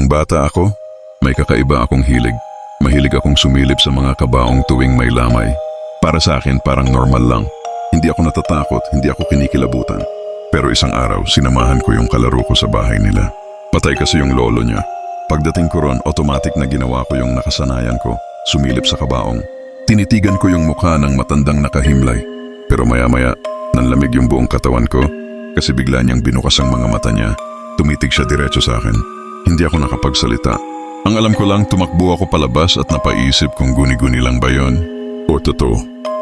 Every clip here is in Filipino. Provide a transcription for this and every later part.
Nung bata ako, may kakaiba akong hilig. Mahilig akong sumilip sa mga kabaong tuwing may lamay. Para sa akin, parang normal lang. Hindi ako natatakot, hindi ako kinikilabutan. Pero isang araw, sinamahan ko yung kalaro ko sa bahay nila. Patay kasi yung lolo niya. Pagdating ko ron, automatic na ginawa ko yung nakasanayan ko, sumilip sa kabaong. Tinitigan ko yung mukha ng matandang nakahimlay. Pero maya-maya, nanlamig yung buong katawan ko kasi bigla niyang binukas ang mga mata niya. Tumitig siya diretso sa akin. Hindi ako nakapagsalita. Ang alam ko lang, tumakbo ako palabas at napaisip kung guni-guni lang ba yon o totoo.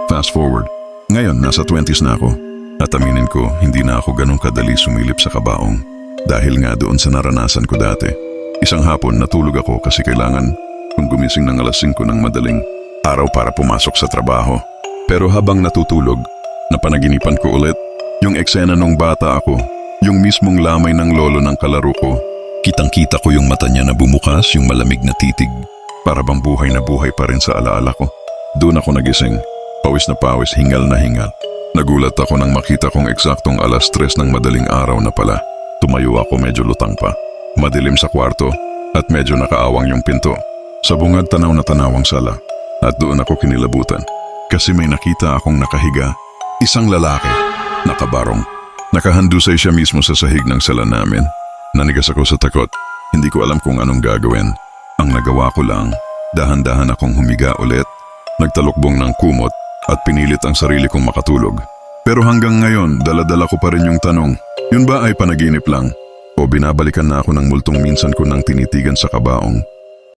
Fast forward. Ngayon, nasa 20s na ako. At aminin ko, hindi na ako ganun kadali sumilip sa kabaong. Dahil nga doon sa naranasan ko dati. Isang hapon natulog ako kasi kailangan kung gumising ng alas 5 ng madaling araw para pumasok sa trabaho. Pero habang natutulog, napanaginipan ko ulit yung eksena nung bata ako, yung mismong lamay ng lolo ng kalaro ko. Kitang-kita ko yung mata niya na bumukas, yung malamig na titig. Para bang buhay na buhay pa rin sa alaala ko. Doon ako nagising. Pawis na pawis, hingal na hingal. Nagulat ako nang makita kong eksaktong alas tres ng madaling araw na pala. Tumayo ako medyo lutang pa. Madilim sa kwarto at medyo nakaawang yung pinto. Sa bungad tanaw na tanawang sala. At doon ako kinilabutan. Kasi may nakita akong nakahiga. Isang lalaki. Nakabarong. Nakahandusay siya mismo sa sahig ng sala namin. Nanigas ako sa takot. Hindi ko alam kung anong gagawin. Ang nagawa ko lang, dahan-dahan akong humiga ulit. Nagtalukbong ng kumot at pinilit ang sarili kong makatulog. Pero hanggang ngayon, daladala ko pa rin yung tanong, yun ba ay panaginip lang? O binabalikan na ako ng multong minsan ko nang tinitigan sa kabaong